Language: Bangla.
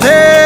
tell